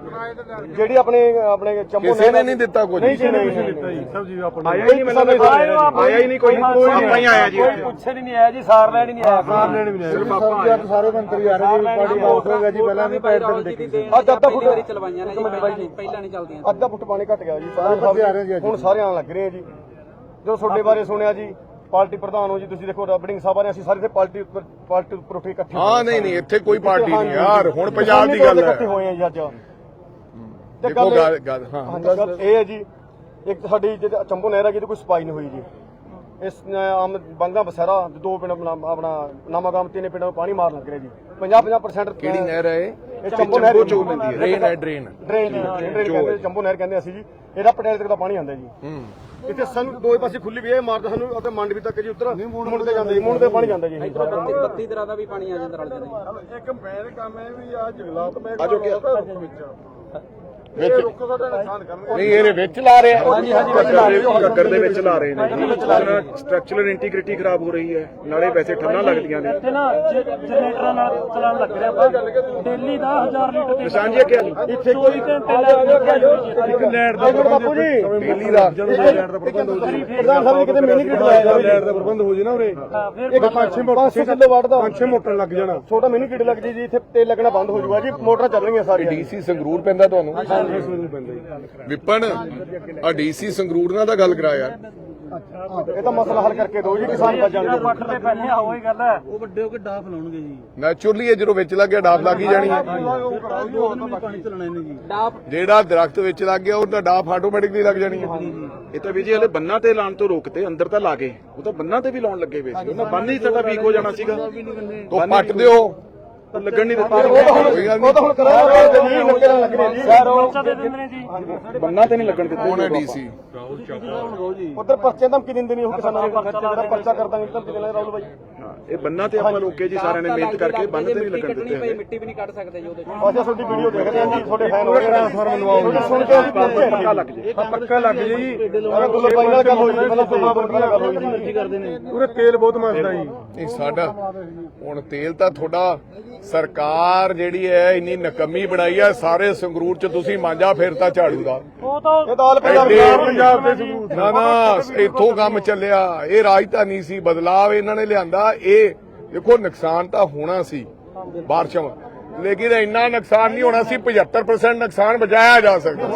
[SPEAKER 7] ਜਿਹੜੀ ਆਪਣੇ ਆਪਣੇ ਚੰਬੋ
[SPEAKER 2] ਕਿਸੇ ਨੇ ਨਹੀਂ ਦਿੱਤਾ ਕੁਝ।
[SPEAKER 7] ਨਹੀਂ ਜੀ ਨਹੀਂ ਦਿੱਤਾ ਜੀ। ਸਭ ਜੀ। ਆਪਣੇ
[SPEAKER 1] ਆਇਆ ਹੀ ਨਹੀਂ ਮੈਨੂੰ ਆਇਆ ਹੀ ਨਹੀਂ ਕੋਈ ਆਪਾਂ ਹੀ ਆਇਆ ਜੀ
[SPEAKER 7] ਪੁੱਛਣ ਹੀ ਨਹੀਂ ਆਇਆ ਜੀ ਸਾਰ ਲੈਣ ਹੀ ਨਹੀਂ ਆਇਆ। ਸਾਰ ਲੈਣ ਵੀ ਨਹੀਂ
[SPEAKER 1] ਸਿਰਫ ਆਪਾਂ ਆਏ
[SPEAKER 7] ਸਾਰੇ ਮੰਤਰੀ ਆ ਰਹੇ ਜੀ। ਪਾਰਟੀ ਬਾਉਂਸ ਹੋ ਗਿਆ ਜੀ ਪਹਿਲਾਂ ਨਹੀਂ ਪੈਰ ਤੇ ਦੇਖੀ ਅੱਜ ਅੱਧਾ ਫੁੱਟ
[SPEAKER 9] ਵਾਰੀ ਚਲਵਾਈਆਂ ਨੇ ਜੀ ਪਹਿਲਾਂ ਨਹੀਂ ਪਹਿਲਾਂ ਨਹੀਂ ਚੱਲਦੀਆਂ।
[SPEAKER 7] ਅੱਧਾ ਫੁੱਟ ਪਾਣੀ ਘਟ ਗਿਆ ਜੀ। ਸਾਰੇ ਹੁਣ ਸਾਰੇ ਆਣ ਲੱਗ ਰਹੇ ਆ ਜੀ। ਜਦੋਂ ਤੁਹਾਡੇ ਬਾਰੇ ਸੁਣਿਆ ਜੀ ਪਾਰਟੀ ਪ੍ਰਧਾਨ ਹੋ ਜੀ ਤੁਸੀਂ ਦੇਖੋ ਰਬੜਿੰਗ ਸਾਹਿਬਾਂ ਨੇ ਅਸੀਂ ਸਾਰੇ ਇੱਥੇ ਪਾਰਟੀ ਉੱਪਰ ਪਾਰਟੀ ਉੱਪਰ ਉੱਠ ਕੇ ਇਕੱਠੇ
[SPEAKER 2] ਹਾਂ ਨਹੀਂ ਨਹੀਂ ਇੱਥੇ ਕੋਈ ਪਾਰਟੀ ਨਹੀਂ ਯਾਰ ਹੁਣ ਪੰਜਾਬ ਦੀ ਗੱਲ
[SPEAKER 7] ਇਕੱਠੇ
[SPEAKER 2] ਹੈ।
[SPEAKER 7] ਹੋਏ ਆ ਜੀ ਅੱਜ।
[SPEAKER 2] ਦੇਖੋ
[SPEAKER 7] ਗੱਲ
[SPEAKER 2] ਹਾਂ
[SPEAKER 7] ਇਹ ਹੈ ਜੀ ਇੱਕ ਸਾਡੀ ਜਿਹੜੇ ਚੰਬੋ ਨਹਿਰ ਹੈਗੀ ਤੇ ਕੋਈ ਸਫ਼ਾਈ ਨਹੀਂ ਹੋਈ ਜੀ। ਇਸ ਆਮ ਬੰਗਾ ਬਸੈਰਾ ਦੋ ਪਿੰਡ ਆਪਣਾ ਆਪਣਾ ਨਾਮਾਗਾਮ ਤਿੰਨੇ ਪਿੰਡਾਂ ਨੂੰ ਪਾਣੀ ਮਾਰ ਲੱਗ ਰਿਹਾ ਜੀ। 50 50%
[SPEAKER 2] ਕਿਹੜੀ ਨਹਿਰ ਹੈ ਇਹ?
[SPEAKER 7] ਇਹ ਚੰਬੋ ਨਹਿਰ
[SPEAKER 1] ਚੋਂ ਪੈਂਦੀ ਹੈ।
[SPEAKER 2] ਡਰੇਨ ਹੈ ਡਰੇਨ
[SPEAKER 7] ਡਰੇਨ ਡਰੇਨ ਕਹਿੰਦੇ ਚੰਬੋ ਨਹਿਰ ਕਹਿੰਦੇ ਅਸੀਂ ਜੀ। ਇਹਦਾ ਪਟਿਆਲੇ ਤੱਕ ਦਾ ਪਾਣੀ ਆਉਂਦਾ ਜੀ।
[SPEAKER 2] ਹੂੰ।
[SPEAKER 7] ਇੱਥੇ ਸਾਨੂੰ ਦੋਏ ਪਾਸੇ ਖੁੱਲੀ ਵੀ ਇਹ ਮਾਰਦਾ ਸਾਨੂੰ ਅਤੇ ਮੰਡਵੀ ਤੱਕ ਜੀ ਉੱਧਰ ਮੁੰਡ ਤੇ ਜਾਂਦੇ ਜੀ ਮੁੰਡ ਤੇ ਪਾਣੀ ਜਾਂਦਾ ਜੀ। ਇਹ।
[SPEAKER 9] ਬੱਤੀ ਬੱਤੀ ਤਰ੍ਹਾਂ ਦਾ ਵੀ ਪਾਣੀ ਆ ਜਾਂਦਾ ਰਲ ਜਾਂਦਾ ਜੀ।
[SPEAKER 7] ਇੱਕ ਮੇਨ ਕੰਮ ਹੈ ਵੀ ਆ ਜੰਗਲਾਤ ਮੈਂ
[SPEAKER 1] ਆਜੋ ਕੀ
[SPEAKER 2] ਵਿੱਚ। ਨਹੀਂ ਇਹਦੇ ਵਿੱਚ ਲਾ ਰਹੇ ਆ।
[SPEAKER 7] ਹਾਂਜੀ ਹਾਂਜੀ
[SPEAKER 1] ਘੱਗਰ ਦੇ ਵਿੱਚ ਲਾ ਰਹੇ ਨੇ ਸਟਰਕਚਰਲ ਇੰਟੀਗ੍ਰਿਟੀ ਖਰਾਬ ਹੋ ਰਹੀ ਹੈ। ਨਾਲੇ ਵੈਸੇ ਠੰਡਾ ਲੱਗਦੀਆਂ ਨੇ।
[SPEAKER 8] ਤੇ ਨਾ ਜਨਰੇਟਰਾਂ ਨਾਲ ਚਲਾਉਣ ਲੱਗ ਰਿਹਾ ਆਪਾਂ ਡੇਲੀ ਦਾ 1000 ਲੀਟਰ ਤੇ
[SPEAKER 1] ਨਿਸ਼ਾਨ ਜੀ
[SPEAKER 8] ਇੱਥੇ ਕੋਈ ਘੰਟੇ ਲੱਗ
[SPEAKER 7] ਇੱਕ ਲੈਟ ਦਾ ਬਾਪੂ ਜੀ।
[SPEAKER 2] ਦਿੱਲੀ ਦਾ।
[SPEAKER 7] ਪ੍ਰਧਾਨ ਸਾਹਿਬ ਜੀ ਕਿਤੇ ਮਿਨੀ ਗ੍ਰਿਡ ਲਾਇਆ ਜਾਵੇ। ਲੈਟ ਦਾ ਪ੍ਰਬੰਧ ਹੋ ਜੇ ਨਾ ਉਰੇ। ਇੱਕ 500 500 ਕਿਲੋ ਵਾਟ ਦਾ 500 ਮੋਟਰ ਲੱਗ ਜਾਣਾ। ਛੋਟਾ ਮਿਨੀ ਗ੍ਰਿਡ ਲੱਗ ਜੀ ਜੀ ਇੱਥੇ ਤੇਲ ਲੱਗਣਾ ਬੰਦ ਹੋ ਜਾਊਗਾ ਜੀ ਮੋਟਰਾਂ ਚੱਲ ਰਹੀਆਂ ਸਾਰੀਆਂ।
[SPEAKER 2] ਡੀਸੀ ਸੰਗਰੂਰ ਪੈਂਦਾ ਤੁਹਾਨੂੰ? ਵਿਪਨ ਆ ਡੀਸੀ ਸੰਗਰੂਰ ਨਾਲ ਤਾਂ ਗੱਲ ਕਰਾ ਯਾਰ।
[SPEAKER 7] ਇਹ ਤਾਂ ਮਸਲਾ ਹੱਲ ਕਰਕੇ ਦਿਓ ਜੀ ਕਿਸਾਨ ਬਚ ਜਾਣਗੇ
[SPEAKER 8] ਪੱਟ ਤੇ ਪੈਣੇ ਹੋਈ ਗੱਲ। ਹੈ
[SPEAKER 2] ਨੈਚੁਰਲੀ ਇਹ ਜਦੋਂ ਵਿੱਚ ਲੱਗ ਗਿਆ ਡਾਫ ਲੱਗ ਹੀ ਜਾਣੀ। ਹੈ ਜਿਹੜਾ ਦਰਖਤ ਵਿੱਚ ਲੱਗ ਗਿਆ ਉਹਦਾ ਡਾਫ ਆਟੋਮੈਟਿਕਲੀ ਲੱਗ ਜਾਣੀ ਹੈ।
[SPEAKER 1] ਇਹ ਤਾਂ ਵੀ ਜੀ ਹਲੇ ਬੰਨਾਂ ਤੇ ਲਾਉਣ ਤੋਂ ਰੋਕਤੇ ਅੰਦਰ ਤਾਂ ਲਾ ਗਏ ਉਹ ਤਾਂ ਬੰਨਾਂ ਤੇ ਵੀ ਲਾਉਣ ਲੱਗੇ ਵੇ ਸੀ। ਉਹਨਾਂ ਬੰਨ ਹੀ ਸਾਡਾ ਵੀਕ ਹੋ ਜਾਣਾ ਸੀਗਾ।
[SPEAKER 2] ਤੋ ਪੱਟ ਦਿਓ।
[SPEAKER 1] ਲੱਗਣ ਨਹੀਂ ਦਿੱਤਾ।
[SPEAKER 2] ਕੋਈ ਗੱਲ
[SPEAKER 7] ਉਹ ਤਾਂ ਹੁਣ ਕਰਾਂਗੇ ਜੀ ਨੱਕੇ ਨਾਲ ਲੱਗਣੇ ਜੀ
[SPEAKER 8] ਬੱਚਾ ਦੇ ਦਿੰਦੇ ਨੇ ਜੀ।
[SPEAKER 1] ਬੰਨਾਂ ਤੇ ਨਹੀਂ ਲੱਗਣ ਦਿੱਤੇ।
[SPEAKER 2] ਕੌਣ
[SPEAKER 7] ਉਧਰ ਪਰਚੇ ਧਮਕੀ ਦਿੰਦੇ ਨਹੀਂ ਉਹ ਕਿਸਾਨਾਂ ਨੂੰ ਜਿਹੜਾ ਪਰਚਾ ਕਰ ਦਾਂਗੇ ਧਮਕੀ ਦੇਣਾ ਰਾਹੁਲ ਭਾਈ
[SPEAKER 1] ਹਾਂ, ਇਹ ਬੰਨਾਂ ਤੇ ਆਪਾਂ ਰੋਕੇ ਜੀ ਸਾਰਿਆਂ ਨੇ ਮਿਹਨਤ ਕਰਕੇ ਬੰਨ ਤੇ ਨਹੀਂ ਲੱਗਣ ਦਿੱਤੇ ਹੈਗੇ।
[SPEAKER 9] ਮਿੱਟੀ ਵੀ ਨਹੀਂ ਕੱਢ ਸਕਦੇ ਜੀ ਉਹਦੇ ਚੋਂ।
[SPEAKER 7] ਅੱਛਾ ਤੁਹਾਡੀ ਵੀਡੀਓ ਦੇਖਦੇ ਆਂ ਜੀ ਤੁਹਾਡੇ ਫੈਨ ਹੋ ਗਏ ਟ੍ਰਾਂਸਫਾਰਮ ਲਵਾਓ ਸੁਣ ਕੇ ਅਸੀਂ
[SPEAKER 1] ਪੱਕਾ ਲੱਗ ਜੇ।
[SPEAKER 7] ਪੱਕਾ ਲੱਗ ਜੀ ਅਰੇ ਗੁੱਲ ਭਾਈ ਨਾਲ ਗੱਲ ਹੋਈ ਜੀ ਪਹਿਲਾਂ ਸੁਪਨਾ ਬੰਦੀ ਨਾਲ ਗੱਲ ਹੋਈ ਜੀ। ਕਰਦੇ ਨੇ ਪੂਰੇ ਤੇਲ ਬਹੁਤ ਮਸਦਾ ਜੀ।
[SPEAKER 2] ਇਹ ਸਾਡਾ ਹੁਣ ਤੇਲ ਤਾਂ ਤੁਹਾਡਾ ਸਰਕਾਰ ਜਿਹੜੀ ਹੈ ਇੰਨੀ ਨਕਮੀ ਬਣਾਈ ਹੈ ਸਾਰੇ ਸੰਗਰੂਰ ਚ ਤੁਸੀਂ ਮਾਂਜਾ ਫੇਰਤਾ ਝਾੜੂ ਦਾ।
[SPEAKER 8] ਉਹ ਤਾਂ
[SPEAKER 7] ਇਹ ਤਾਂ ਆਲ ਪੰਜਾਬ
[SPEAKER 2] ਐਡੇ-
[SPEAKER 7] ਪੰਜਾਬ ਦੇ ਸਬੂਤ
[SPEAKER 2] ਨਾ ਨਾ ਇੱਥੋਂ ਕੰਮ ਚੱਲਿਆ। ਇਹ ਰਾਜਧਾਨੀ ਸੀ ਬਦਲਾਵ ਇਹਨਾਂ ਨੇ ਲਿਆਂਦਾ। ਇਹ ਦੇਖੋ ਨੁਕਸਾਨ ਤਾਂ ਹੋਣਾ ਸੀ ਬਾਰਿਸ਼ਾਂ ਲੇਕਿਨ ਇੰਨਾ ਨੁਕਸਾਨ ਨਹੀਂ ਹੋਣਾ ਸੀ 75% ਨੁਕਸਾਨ ਬਚਾਇਆ ਜਾ ਸਕਦਾ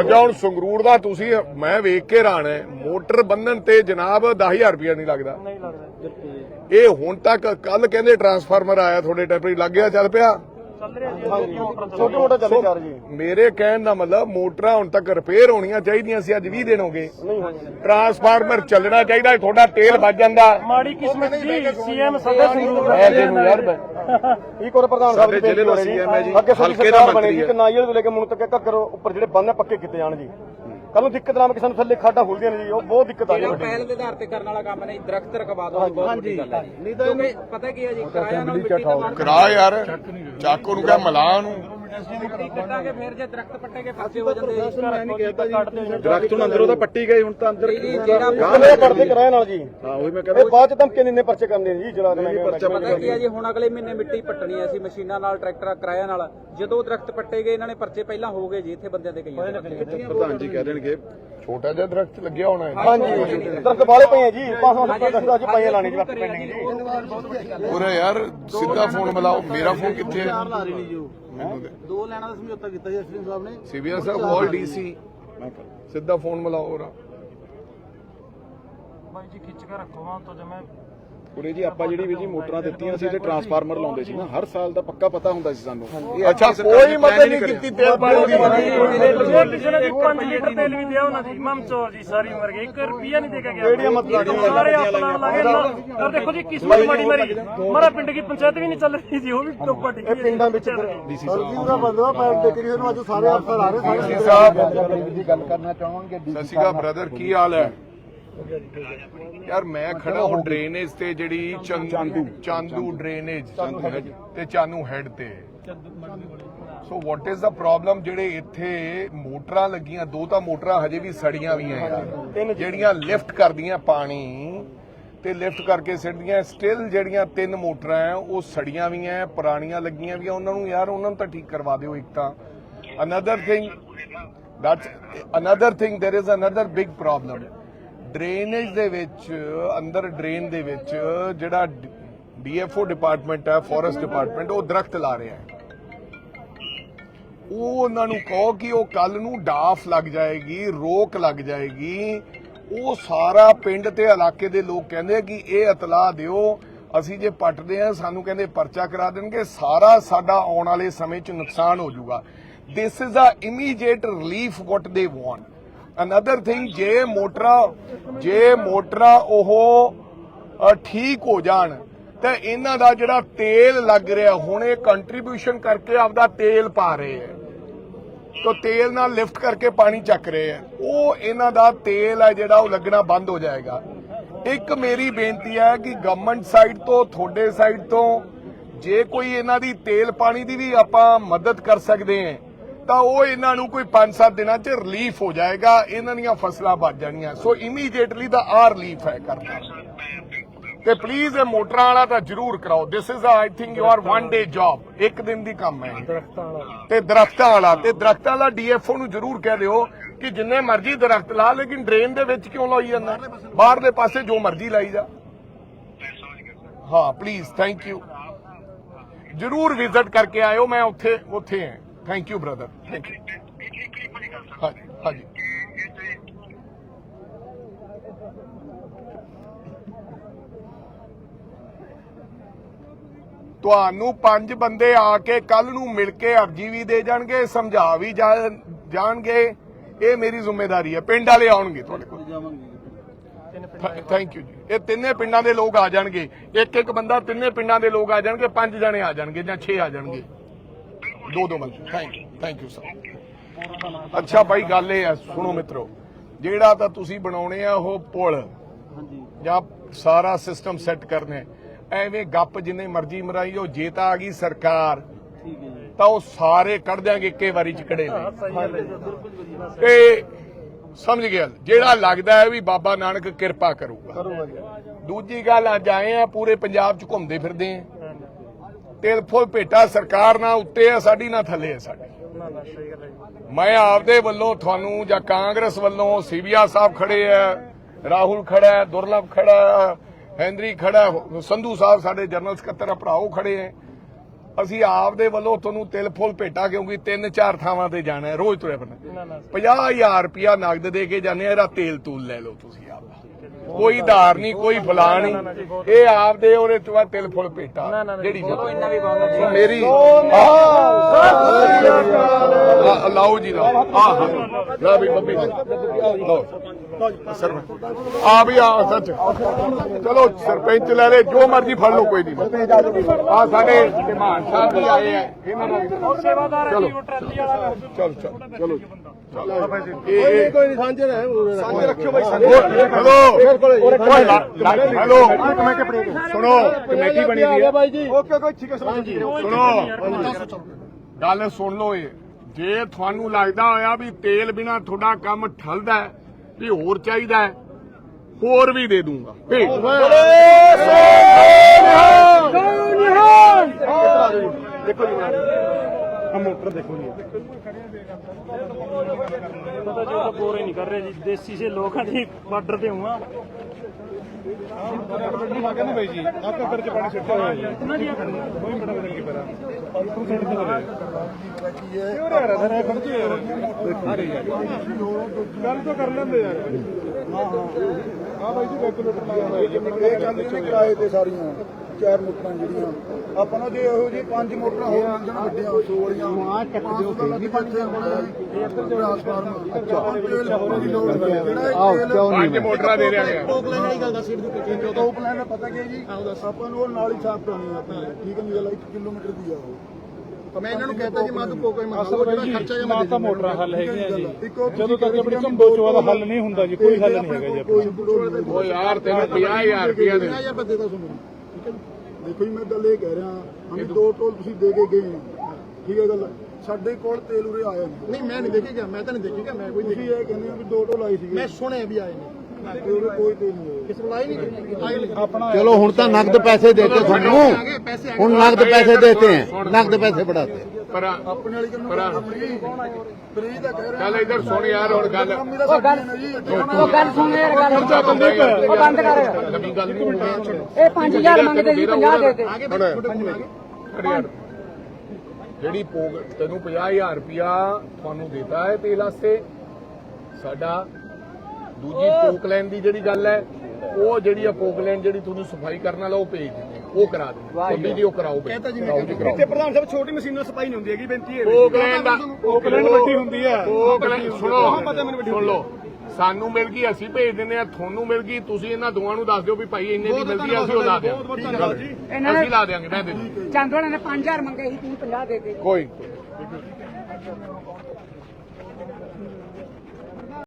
[SPEAKER 2] ਅੱਛਾ ਹੁਣ ਸੰਗਰੂਰ ਦਾ ਤੁਸੀਂ ਮੈਂ ਵੇਖ ਕੇ ਰਾਣਾ ਹੈ ਮੋਟਰ ਬੰਨਣ ਤੇ ਜਨਾਬ 10000 ਰੁਪਇਆ ਨਹੀਂ ਲੱਗਦਾ। ਇਹ ਹੁਣ ਤੱਕ ਕੱਲ ਕਹਿੰਦੇ ਟਰਾਂਸਫਾਰਮਰ ਆਇਆ ਤੁਹਾਡੇ ਟੈਂਪਰੀ ਲੱਗ ਗਿਆ ਚੱਲ ਪਿਆ।
[SPEAKER 7] ਛੋਟੇ ਮੋਟਾ ਚੱਲੇ ਚਾਰ ਜੀ।
[SPEAKER 2] ਮੇਰੇ ਕਹਿਣ ਦਾ ਮਤਲਬ ਮੋਟਰਾਂ ਹੁਣ ਤੱਕ ਰਿਪੇਅਰ ਹੋਣੀਆਂ ਚਾਹੀਦੀਆਂ ਸੀ ਅੱਜ 20 ਦਿਨ ਹੋ ਗਏ। ਟਰਾਂਸਫਾਰਮਰ ਚੱਲਣਾ ਚਾਹੀਦਾ ਤੁਹਾਡਾ ਤੇਲ ਵੱਜ ਜਾਂਦਾ।
[SPEAKER 8] ਮਾੜੀ ਕਿਸਮਤ ਜੀ ਸੀਐਮ ਸਦਾ ਸੰਗਰੂਰ
[SPEAKER 2] ਐ ਤੈਨੂੰ ਯਾਰ
[SPEAKER 7] ਇੱਕ ਹੋਰ ਪ੍ਰਧਾਨ ਸਾਹਿਬ ਦੀ
[SPEAKER 1] ਜ਼ਿਲ੍ਹੇ ਦਾ
[SPEAKER 7] ਬੇਨਤੀ ਹੋ
[SPEAKER 1] ਹੈ ਜੀ,
[SPEAKER 7] ਅੱਗੇ
[SPEAKER 1] ਦਾ
[SPEAKER 7] ਸਰਕਾਰ
[SPEAKER 1] ਮੰਤਰੀ
[SPEAKER 7] ਬਣੇਗੀ
[SPEAKER 1] ਹੈ।
[SPEAKER 7] ਕਿ ਨਾਈਲ ਤੋਂ ਲੈ ਕੇ ਮੁੰਡ ਤੱਕ ਘੱਗਰ ਉੱਪਰ ਜਿਹੜੇ ਬੰਨ ਪੱਕੇ ਕੀਤੇ ਜਾਣ ਜੀ। ਕੱਲ ਨੂੰ ਦਿੱਕਤ ਨਾਮ ਕਿ ਸਾਨੂੰ ਥੱਲੇ ਖਾਡਾ ਖੁੱਲਦੀਆਂ ਨੇ ਜੀ ਉਹ ਬਹੁਤ ਦਿੱਕਤ ਆ ਰਹੀ
[SPEAKER 9] ਜਿਹੜਾ ਪਹਿਲ ਦੇ ਆਧਾਰ ਤੇ ਕਰਨ ਵਾਲਾ ਕੰਮ ਨੇ ਦਰਖਤ ਰਕਬਾ ਦੋ ਬਹੁਤ ਵੱਡੀ ਗੱਲ ਹੈ ਜੀ। ਕਿਉਂਕਿ ਪਤਾ ਕੀ ਹੈ ਜੀ ਕਿਰਾਇਆ ਨਾਲ ਮਿੱਟੀ ਦਾ ਕੰਮ
[SPEAKER 2] ਕਰਾ ਯਾਰ ਚਾਕੂ ਨੂੰ ਕਹਿ ਮਲਾ ਨੂੰ।
[SPEAKER 9] ਮਿੱਟੀ ਕੱਟਾਂਗੇ ਫਿਰ ਜੇ ਦਰਖਤ ਪੱਟੇਗੇ ਫਸੇ ਹੋ ਜਾਂਦੇ
[SPEAKER 1] ਦਰਖਤ ਹੁਣ ਅੰਦਰੋਂ ਤਾਂ ਪੱਟੀ ਗਏ ਹੁਣ ਤਾਂ ਅੰਦਰ
[SPEAKER 9] ਜੀ ਜਿਹੜਾ
[SPEAKER 1] ਗਾਂ ਪੜਦੇ ਕਰਾਏ ਨਾਲ ਜੀ। ਹਾਂ ਉਹੀ ਮੈਂ ਕਹਿੰਦਾ
[SPEAKER 7] ਬਾਅਦ ਚ ਧਮਕੇ ਦਿੰਦੇ ਪਰਚੇ ਕਰਨੇ ਜੀ ਜਲਾ ਦੇਣਾ
[SPEAKER 1] ਪਰਚਾ
[SPEAKER 9] ਪਤਾ ਕੀ ਹੈ ਜੀ ਹੁਣ ਅਗਲੇ ਮਹੀਨੇ ਮਿੱਟੀ ਪੱਟਣੀ ਅਸੀਂ ਮਸ਼ੀਨਾਂ ਨਾਲ ਟਰੈਕਟਰ ਕਿਰਾਇਆ ਨਾਲ। ਜਦੋਂ ਦਰਖਤ ਪੱਟੇ ਗਏ ਇਹਨਾਂ ਨੇ ਪਰਚੇ ਪਹਿਲਾਂ ਹੋ ਗਏ ਜੀ ਇੱਥੇ ਬੰਦਿਆਂ ਦੇ ਕਈਆਂ ਦੇ
[SPEAKER 1] ਪ੍ਰਧਾਨ ਜੀ ਕਹਿ ਦੇਣਗੇ
[SPEAKER 2] ਛੋਟਾ ਜਿਹਾ ਦਰਖਤ ਲੱਗਿਆ ਹੋਣਾ ਹੈ।
[SPEAKER 7] ਹਾਂਜੀ ਦਰਖਤ ਬਾਲੇ ਪਏ ਆ ਜੀ। 500 ਦਰਖਤ ਅੱਜ ਪਏ ਲਾਣੇ ਜੀ ਪੈਂਡਿੰਗ ਜੀ।
[SPEAKER 2] ਉਰੇ ਯਾਰ ਸਿੱਧਾ ਫੋਨ ਮਿਲਾਓ। ਮੇਰਾ ਫੋਨ ਕਿੱਥੇ ਹੈ?
[SPEAKER 4] ਜੋ ਦੋ। ਲੈਣਾ ਦਾ ਸਮਝੌਤਾ ਕੀਤਾ ਜੀ ਐਸਪੀ ਸਾਹਿਬ ਨੇ।
[SPEAKER 2] ਸੀਬੀਆਈ ਸਾਹਿਬ ਕਾਲ ਡੀਸੀ ਸਿੱਧਾ ਫੋਨ ਮਿਲਾਓ ਉਰਾ।
[SPEAKER 1] ਉਰੇ ਜੀ ਆਪਾਂ ਜਿਹੜੀ ਵੀ ਜੀ ਮੋਟਰਾਂ ਦਿੱਤੀਆਂ ਸੀ ਤੇ ਟਰਾਂਸਫਾਰਮਰ ਲਾਉਂਦੇ ਸੀ ਨਾ। ਹਰ ਸਾਲ ਦਾ ਪੱਕਾ ਪਤਾ ਹੁੰਦਾ ਸੀ ਸਾਨੂੰ।
[SPEAKER 2] ਅੱਛਾ ਕੋਈ
[SPEAKER 1] ਨੇ
[SPEAKER 2] ਮਦਦ ਨਹੀਂ। ਕੀਤੀ ਤੇਲ ਪਾਣੀ ਦੀ।
[SPEAKER 8] ਕਿਸੇ ਨੇ 5 ਲੀਟਰ ਤੇਲ ਵੀ ਦਿਆ ਉਹਨਾਂ ਦੀ ਮਮਚੋਰ ਜੀ ਸਾਰੀ ਉਮਰ ਗਈ 1 ਰੁਪਿਆ ਨਹੀਂ ਦੇ ਕੇ ਗਿਆ। ਕਿਹੜੀਆਂ ਮਤਾਂ ਸਾਰੇ ਆਪਣਾ ਲਾਗੇ ਨਾ ਦੇਖੋ ਜੀ ਕਿਸਮਤ ਮਾੜੀ ਮਰੀ। ਮਾਰਾ ਪਿੰਡ ਦੀ ਪੰਚਾਇਤ ਵੀ ਨਹੀਂ ਚੱਲ ਰਹੀ ਜੀ ਉਹ ਵੀ ਟੋਪਾ ਟਿਕੀ ਇਹ ਪਿੰਡਾਂ ਵਿੱਚ
[SPEAKER 7] ਪੂਰਾ ਬੰਦਵਾ ਪੈਰ ਟੇਕ ਰਹੀ ਉਹਨੂੰ ਅੱਜ ਸਾਰੇ ਅਫਸਰ ਆ ਰਹੇ
[SPEAKER 2] ਡੀਸੀ ਸਾਹਿਬ
[SPEAKER 4] ਦੀ ਗੱਲ ਕਰਨਾ ਚਾਹਾਂਗੇ
[SPEAKER 2] ਸ਼੍ਰੀ ਅਕਾਲ ਬ੍ਰਦਰ ਕੀ ਹਾਲ ਹੈ? ਯਾਰ ਮੈਂ ਖੜਾ ਹਾਂ ਡਰੇਨੇਜ ਤੇ ਜਿਹੜੀ ਚਾਂਦੂ ਚਾਂਦੂ ਡਰੇਨੇਜ ਤੇ ਚਾਨੂ ਹੈਡ ਤੇ so what is the problem ਜਿਹੜੇ ਇੱਥੇ ਮੋਟਰਾਂ ਲੱਗੀਆਂ ਦੋ ਤਾਂ ਮੋਟਰਾਂ ਹਜੇ ਵੀ ਸੜੀਆਂ ਵੀ ਆ ਯਾਰ ਜਿਹੜੀਆਂ ਲਿਫਟ ਕਰਦੀਆਂ ਪਾਣੀ ਤੇ ਲਿਫਟ ਕਰਕੇ ਸਿੱਟਦੀਆਂ ਸਟਿਲ ਜਿਹੜੀਆਂ ਤਿੰਨ ਮੋਟਰਾਂ ਆ ਉਹ ਸੜੀਆਂ ਵੀ ਆ ਪੁਰਾਣੀਆਂ ਲੱਗੀਆਂ ਵੀ ਆ ਉਹਨਾਂ ਨੂੰ ਯਾਰ ਉਹਨਾਂ ਨੂੰ ਤਾਂ ਠੀਕ ਕਰਵਾ ਦਿਓ ਇੱਕ ਤਾਂ another thing that's another thing there is another big problem drainage ਦੇ ਵਿੱਚ, ਅੰਦਰ ਡਰੇਨ ਦੇ ਵਿੱਚ ਜਿਹੜਾ ਡੀਐਫਓ ਡਿਪਾਰਟਮੈਂਟ ਹੈ ਫੋਰੈਸਟ ਡਿਪਾਰਟਮੈਂਟ ਉਹ ਦਰਖਤ ਲਾ ਰਿਹਾ ਹੈ। ਉਹ ਉਹਨਾਂ ਨੂੰ ਕਹੋ ਕਿ ਉਹ ਕੱਲ ਨੂੰ ਡਾਫ ਲੱਗ ਜਾਏਗੀ, ਰੋਕ ਲੱਗ ਜਾਏਗੀ। ਉਹ ਸਾਰਾ ਪਿੰਡ ਤੇ ਇਲਾਕੇ ਦੇ ਲੋਕ ਕਹਿੰਦੇ ਆ ਕਿ ਇਹ ਇਤਲਾਹ ਦਿਓ, ਅਸੀਂ ਜੇ ਪੱਟਦੇ ਆ ਸਾਨੂੰ ਕਹਿੰਦੇ ਪਰਚਾ ਕਰਾ ਦੇਣਗੇ, ਸਾਰਾ ਸਾਡਾ ਆਉਣ ਵਾਲੇ ਸਮੇਂ 'ਚ ਨੁਕਸਾਨ ਹੋ ਜਾਊਗਾ। This is a immediate relief what they want another thing ਜੇ ਮੋਟਰਾਂ ਜੇ ਮੋਟਰਾਂ ਉਹ ਠੀਕ ਹੋ ਜਾਣ, ਤਾਂ ਇਹਨਾਂ ਦਾ ਜਿਹੜਾ ਤੇਲ ਲੱਗ ਰਿਹਾ, ਹੁਣ ਇਹ ਕੰਟਰੀਬਿਊਸ਼ਨ ਕਰਕੇ ਆਪਦਾ ਤੇਲ ਪਾ ਰਹੇ ਹੈ। ਤੋ ਤੇਲ ਨਾਲ ਲਿਫਟ ਕਰਕੇ ਪਾਣੀ ਚੱਕ ਰਹੇ ਹੈ। ਉਹ ਇਹਨਾਂ ਦਾ ਤੇਲ ਹੈ ਜਿਹੜਾ ਉਹ ਲੱਗਣਾ ਬੰਦ ਹੋ ਜਾਏਗਾ। ਇੱਕ ਮੇਰੀ ਬੇਨਤੀ ਹੈ ਕਿ ਗਵਰਨਮੈਂਟ ਸਾਈਡ ਤੋਂ, ਤੁਹਾਡੇ ਸਾਈਡ ਤੋਂ, ਜੇ ਕੋਈ ਇਹਨਾਂ ਦੀ ਤੇਲ ਪਾਣੀ ਦੀ ਵੀ ਆਪਾਂ ਮਦਦ ਕਰ ਸਕਦੇ ਹਾਂ ਤਾਂ ਉਹ ਇਹਨਾਂ ਨੂੰ ਕੋਈ 5-7 ਦਿਨਾਂ 'ਚ ਰਿਲੀਫ ਹੋ ਜਾਏਗਾ ਇਹਨਾਂ ਦੀਆਂ ਫਸਲਾਂ ਬਚ ਜਾਣੀਆਂ। ਸੋ ਇਮੀਡੀਏਟਲੀ ਦਾ ਆ ਰਿਲੀਫ ਹੈ ਕਰਨਾ। ਤੇ ਪਲੀਜ਼ ਇਹ ਮੋਟਰਾਂ ਵਾਲਾ ਤਾਂ ਜ਼ਰੂਰ ਕਰਾਓ। This is I think your one day job ਇੱਕ ਦਿਨ ਦੀ ਕੰਮ ਹੈ ਤੇ ਦਰਖਤਾਂ ਵਾਲਾ। ਤੇ ਦਰਖਤਾਂ ਵਾਲਾ ਡੀਐਫਓ ਨੂੰ ਜ਼ਰੂਰ ਕਹਿ ਦਿਓ ਕਿ ਜਿੰਨੇ ਮਰਜ਼ੀ ਦਰਖਤ ਲਾ ਲੇਕਿਨ ਡਰੇਨ ਦੇ ਵਿੱਚ ਕਿਉਂ ਲਾਈ ਜਾਂਦਾ? ਬਾਹਰਲੇ ਪਾਸੇ ਜੋ ਮਰਜ਼ੀ ਲਾਈ ਜਾ। ਹਾਂ ਪਲੀਜ਼ ਥੈਂਕ ਯੂ ਜ਼ਰੂਰ ਵਿਜ਼ਿਟ ਕਰਕੇ ਆਇਓ। ਮੈਂ ਉੱਥੇ ਉੱਥੇ ਹਾਂ। Thank you brother thank you ਹਾਂਜੀ। ਹਾਂਜੀ। ਤੁਹਾਨੂੰ ਪੰਜ ਬੰਦੇ ਆ ਕੇ ਕੱਲ ਨੂੰ ਮਿਲ ਕੇ ਅਰਜੀ ਵੀ ਦੇ ਜਾਣਗੇ ਸਮਝਾ ਵੀ ਜਾਣਗੇ। ਇਹ ਮੇਰੀ ਜ਼ਿੰਮੇਵਾਰੀ ਹੈ। ਪਿੰਡ ਵਾਲੇ ਆਉਣਗੇ ਤੁਹਾਡੇ ਕੋਲ। ਥੈਂਕ ਯੂ ਜੀ। ਇਹ ਤਿੰਨੇ ਪਿੰਡਾਂ ਦੇ ਲੋਕ ਆ ਜਾਣਗੇ। ਇੱਕ ਇੱਕ ਬੰਦਾ ਤਿੰਨੇ ਪਿੰਡਾਂ ਦੇ ਲੋਕ ਆ ਜਾਣਗੇ ਪੰਜ ਜਣੇ ਆ ਜਾਣਗੇ ਜਾਂ 6 ਆ ਜਾਣਗੇ। ਦੋ ਦੋ ਬੰਦੇ thank you thank you sir ਅੱਛਾ ਭਾਈ ਗੱਲ ਇਹ ਹੈ ਸੁਣੋ ਮਿੱਤਰੋ ਜਿਹੜਾ ਤਾਂ ਤੁਸੀਂ ਬਣਾਉਣੇ ਆ ਉਹ ਪੁਲ ਜਾਂ ਸਾਰਾ ਸਿਸਟਮ ਸੈੱਟ ਕਰਨੇ ਐਵੇਂ ਗੱਪ ਜਿੰਨੇ ਮਰਜ਼ੀ ਮਰਾਈ ਉਹ ਜੇ ਤਾਂ ਆ ਗਈ ਸਰਕਾਰ ਤਾਂ ਉਹ ਸਾਰੇ ਕੱਢ ਦਿਆਂਗੇ ਇੱਕੇ ਵਾਰੀ ਚ ਕੜੇ ਨੇ। ਤੇ ਸਮਝ ਗਿਆ ਜਿਹੜਾ ਲੱਗਦਾ ਹੈ ਵੀ ਬਾਬਾ ਨਾਨਕ ਕਿਰਪਾ ਕਰੂਗਾ। ਦੂਜੀ ਗੱਲ ਅੱਜ ਆਏ ਆ ਪੂਰੇ ਪੰਜਾਬ ਚ ਘੁੰਮਦੇ ਫਿਰਦੇ ਆ। ਤੇਲ ਫੁੱਲ ਭੇਟਾ ਸਰਕਾਰ ਨਾ ਉੱਤੇ ਆ ਸਾਡੀ ਨਾ ਥੱਲੇ ਆ ਸਾਡੀ। ਮੈਂ ਆਪਦੇ ਵੱਲੋਂ ਤੁਹਾਨੂੰ ਜਾਂ ਕਾਂਗਰਸ ਵੱਲੋਂ ਸੀਬੀਆ ਸਾਹਿਬ ਖੜੇ ਆ ਰਾਹੁਲ ਖੜਾ ਹੈ ਦੁਰਲਭ ਖੜਾ ਹੈ ਹੈਨਰੀ ਖੜਾ ਸੰਧੂ ਸਾਹਿਬ ਸਾਡੇ ਜਨਰਲ ਸਕੱਤਰ ਆ ਭਰਾਓ ਖੜੇ ਹੈ ਅਸੀਂ ਆਪਦੇ ਵੱਲੋਂ ਤੁਹਾਨੂੰ ਤਿਲ ਫੁੱਲ ਭੇਟਾ ਕਿਉਂਕਿ ਤਿੰਨ ਚਾਰ ਥਾਵਾਂ ਤੇ ਜਾਣਾ ਰੋਜ਼ ਤੁਰੇ ਫਿਰਨਾ। 50000 ਰੁਪਿਆ ਨਗਦ ਦੇ ਕੇ ਜਾਂਦੇ ਆ ਇਹਦਾ ਤੇਲ ਤੂਲ ਲੈ ਲਓ ਤੁਸੀਂ ਆਪਦਾ। ਕੋਈ ਧਾਰ ਨਹੀਂ ਕੋਈ ਫਲਾ ਨਹੀਂ। ਇਹ ਆਪਦੇ ਉਹਦੇ ਤੋਂ ਬਾਅਦ ਤਿਲ ਫੁੱਲ ਭੇਟਾ ਜਿਹੜੀ ਮੇਰੀ ਆ ਲਾਓ ਜੀ ਲਾਓ। ਆ ਹਾਂ ਲਾ ਵੀ ਬੱਬੀ ਲਓ। ਸਰ ਆ ਵੀ ਆ ਸੱਚ। ਚਲੋ ਸਰਪੰਚ ਲੈ ਲੈ ਜੋ ਮਰਜ਼ੀ ਫੜ ਲਓ ਕੋਈ ਨਹੀਂ। ਆ ਸਾਡੇ ਧਮਾਨ ਸਾਹਿਬ ਵੀ ਆਏ ਆ ਇਹਨਾਂ ਨਾਲ।
[SPEAKER 8] ਸੇਵਾਦਾਰ
[SPEAKER 2] ਚਲੋ।
[SPEAKER 8] ਜੀ ਉਹ ਟਰਾਲੀ ਵਾਲਾ।
[SPEAKER 2] ਚਲੋ ਚਲੋ ਚਲੋ। ਇਹ
[SPEAKER 7] ਕੋਈ ਨਹੀਂ ਸਾਂਝੇ ਰਹੇ
[SPEAKER 2] ਸਾਹਮਣੇ ਰੱਖਿਓ ਬਾਈ ਹੈਲੋ। ਹੈਲੋ। ਸੁਣੋ ਕਮੇਟੀ ਬਣੀ ਦੀ ਹੈ।
[SPEAKER 7] ਬਾਈ ਜੀ। ਓਕੇ ਓਕੇ ਠੀਕ ਹੈ ਸਰ ਜੀ
[SPEAKER 2] ਸੁਣੋ ਗੱਲ ਸੁਣ ਲਓ ਇਹ। ਜੇ ਤੁਹਾਨੂੰ ਲੱਗਦਾ ਹੋਇਆ ਵੀ ਤੇਲ ਬਿਨਾ ਤੁਹਾਡਾ ਕੰਮ ਠਲਦਾ ਵੀ ਹੋਰ ਚਾਹੀਦਾ ਹੋਰ ਵੀ ਦੇ ਦੂੰਗਾ ਭੇਜ
[SPEAKER 5] ਦੇਖੋ ਜੀ ਆ ਮੋਟਰ ਦੇਖੋ ਜੀ।
[SPEAKER 8] ਪਤਾ ਜੀ ਉਹ ਤਾਂ ਹੀ ਨਹੀਂ ਕਰ ਰਹੇ ਜੀ। ਦੇਸੀ ਸੇ ਲੋਕਾਂ ਦੀ ਬਾਰਡਰ ਤੇ
[SPEAKER 5] ਨਹੀਂ ਆ ਕਹਿੰਦੇ ਬਾਈ ਜੀ ਆ ਕੱਕਰ ਚ ਪਾਣੀ ਸਿੱਟਿਆ ਹੋਇਆ ਜੀ ਕੋਈ ਬੜਾ ਬੜਾ ਕੀ ਪਰਾ ਤੂੰ ਸਿੱਟ ਦੇ ਬਰੇ ਕਿਉਂ ਰਿਹਾ ਸਰ ਇਹ ਖਰਚੇ ਯਾਰ ਗੱਲ ਤਾਂ ਕਰ ਲੈਂਦੇ ਯਾਰ ਹਾਂ ਹਾਂ। ਆ ਬਾਈ ਜੀ ਕੈਲਕੂਲੇਟਰ ਲਾਇਆ ਹੋਇਆ ਜੀ
[SPEAKER 10] ਇਹ ਕਹਿੰਦੇ ਨੇ ਕਿਰਾਏ ਤੇ ਸਾਰੀਆਂ। ਚਾਰ ਮੋਟਰਾਂ ਜਿਹੜੀਆਂ। ਆਪਾਂ ਨੂੰ ਜੇ ਇਹੋ ਜਿਹੀ ਪੰਜ ਮੋਟਰਾਂ ਹੋਰ ਮਿਲ ਜਾਣ ਵੱਡੀਆਂ 100 ਵਾਲੀਆਂ। ਹਾਂ ਚੱਕ ਦਿਓ। ਨਹੀਂ ਬੱਚੇ ਆਪਣੇ ਟ੍ਰਾਂਸਫਾਰਮਰ ਆਪਾਂ ਨੂੰ ਤੇਲ ਪਾਉਣ ਦੀ ਲੋੜ ਨਹੀਂ। ਜਿਹੜਾ ਇਹ ਤੇਲ
[SPEAKER 2] ਪੰਜ ਮੋਟਰਾਂ ਦੇ ਰਿਹਾ ਗਿਆ
[SPEAKER 10] ਟੋਪਲਾਈਨ ਵਾਲੀ ਗੱਲ ਦੱਸ ਇਹਨੂੰ ਟੋਪਲਾਈਨ ਦਾ ਪਤਾ ਕੀ ਹੈ ਜੀ? ਆਪਾਂ ਨੂੰ ਉਹ ਨਾਲ ਹੀ ਸਾਫ਼ ਕਰਾਉਣੀ ਆ ਆਪਣੇ ਠੀਕ ਹੈ ਨਹੀਂ ਗੱਲ 1 ਕਿਲੋਮੀਟਰ ਦੀ ਆ ਉਹ। ਮੈਂ ਇਹਨਾਂ ਨੂੰ ਕਹਿੰਦਾ ਜੀ ਮੈਂ ਤਾਂ ਪੋਕੋ ਹੀ
[SPEAKER 5] ਅਸਲ ਬਾਈ ਜੀ ਨਾ ਤਾਂ ਮੋਟਰਾਂ ਹੱਲ ਹੈਗੀਆਂ ਜੀ। ਜਦੋਂ ਤੱਕ ਆਪਣੀ ਝੰਡੋ ਚੋਆ ਦਾ ਹੱਲ ਨਹੀਂ ਹੁੰਦਾ ਜੀ ਕੋਈ ਹੱਲ ਨਹੀਂ ਹੈਗਾ ਜੀ ਆਪਣਾ।
[SPEAKER 2] ਓ ਯਾਰ ਤੈਨੂੰ 50000 ਰੁਪਇਆ ਦੇ
[SPEAKER 10] ਯਾਰ ਬੰਦੇ ਦਾ ਜੀ? ਦੇਖੋ ਜੀ ਮੈਂ ਗੱਲ ਇਹ ਕਹਿ ਰਿਹਾ ਹਮੇ ਦੋ ਟੋਲ ਤੁਸੀਂ ਦੇ ਕੇ ਗਏ ਠੀਕ ਹੈ ਗੱਲ? ਸਾਡੇ ਕੋਲ ਤੇਲ ਉਰੇ ਆਇਆ ਨਹੀਂ।
[SPEAKER 7] ਨਹੀਂ ਮੈਂ ਨਹੀਂ ਦੇਖੇਗਾ ਮੈਂ ਤਾਂ ਨਹੀਂ ਦੇਖੇਗਾ ਮੈਂ ਕੋਈ
[SPEAKER 10] ਤੁਸੀਂ ਇਹ ਕਹਿੰਦੇ ਹੋ ਵੀ ਦੋ ਟੋਲ ਆਏ ਸੀਗੇ।
[SPEAKER 7] ਮੈਂ ਸੁਣਿਆ ਵੀ ਆਏ ਨੇ।
[SPEAKER 10] ਤੇ ਉਰੇ ਕੋਈ ਤੇਲ ਨਹੀਂ ਆਇਆ
[SPEAKER 7] ਕਿਸ ਨੂੰ ਆਏ ਨਹੀਂ ਆਏ ਨਹੀਂ
[SPEAKER 5] ਆਪਣਾ
[SPEAKER 11] चलो हूं तो नकद पैसे देते थानू हूं नकद पैसे देते हैं नकद पैसे बढ़ाते हैं
[SPEAKER 2] ਪਰ
[SPEAKER 10] ਆਪਣੇ ਵਾਲੀ ਗੱਲ
[SPEAKER 2] ਪਰ-
[SPEAKER 10] ਨੂੰ ਫਰੀ ਫਰੀ ਦਾ ਕਹਿ ਰਿਹਾ
[SPEAKER 2] ਚੱਲ ਇੱਧਰ ਸੁਣ ਯਾਰ ਹੁਣ ਗੱਲ
[SPEAKER 10] ਉਹ ਗੱਲ
[SPEAKER 12] ਉਹ ਗੱਲ ਸੁਣ ਯਾਰ ਗੱਲ ਉਹ ਬੰਦ ਕਰ
[SPEAKER 2] ਨਵੀਂ ਗੱਲ ਨਹੀਂ ਹੋਣੀ
[SPEAKER 12] ਇਹ 5000 ਮੰਗਦੇ ਸੀ 50 ਦੇ ਦੇ
[SPEAKER 2] ਹੁਣ ਜਿਹੜੀ ਪੋਗ ਤੈਨੂੰ 50000 ਰੁਪਇਆ ਤੁਹਾਨੂੰ ਦਿੱਤਾ ਹੈ ਤੇਲ ਵਾਸਤੇ ਸਾਡਾ ਦੂਜੀ ਪੋਕਲੈਂਡ ਦੀ ਜਿਹੜੀ ਗੱਲ ਹੈ ਉਹ ਜਿਹੜੀ ਆ ਪੋਕਲੈਂਡ ਜਿਹੜੀ ਤੁਹਾਨੂੰ ਸਫ਼ਾਈ ਕਰਨ ਵਾਲਾ ਉਹ ਭੇਜ ਦਿੰਦੇ ਉਹ ਕਰਾ ਦੇ ਉਹ ਕਰਾਓ ਕਹਤਾ ਜੀ
[SPEAKER 7] ਇੱਥੇ ਪ੍ਰਧਾਨ ਸਾਹਿਬ ਛੋਟੀ ਮਸ਼ੀਨਾਂ ਸਫ਼ਾਈ ਨਹੀਂ ਹੁੰਦੀ ਹੈਗੀ ਬੇਨਤੀ ਹੈ
[SPEAKER 2] ਪੋਕਲੈਂਡ ਦਾ
[SPEAKER 5] ਪੋਕਲੈਂਡ ਵੱਡੀ ਹੁੰਦੀ ਹੈ।
[SPEAKER 2] ਪੋਕਲੈਂਡ ਸੁਣੋ। ਸੁਣ ਲਓ। ਸਾਨੂੰ ਮਿਲ ਗਈ ਅਸੀਂ ਭੇਜ ਦਿੰਦੇ ਆ। ਤੁਹਾਨੂੰ ਮਿਲ ਗਈ ਤੁਸੀਂ ਇਹਨਾਂ ਦੋਵਾਂ ਨੂੰ ਦੱਸ ਦਿਓ ਵੀ ਭਾਈ ਇੰਨੇ ਦੀ ਮਿਲਦੀ ਆ ਅਸੀਂ ਉਹ ਲਾ ਦਿਆਂਗੇ।
[SPEAKER 12] ਇਹਨਾਂ ਨੇ
[SPEAKER 2] ਅਸੀਂ ਲਾ ਦਿਆਂਗੇ ਮੈਂ ਦੇ ਦੂੰ।
[SPEAKER 12] ਚੰਦ ਵਾਲਿਆਂ ਨੇ 5000 ਮੰਗੇ ਸੀ ਤੂੰ 50 ਦੇ ਦੇ।
[SPEAKER 2] ਕੋਈ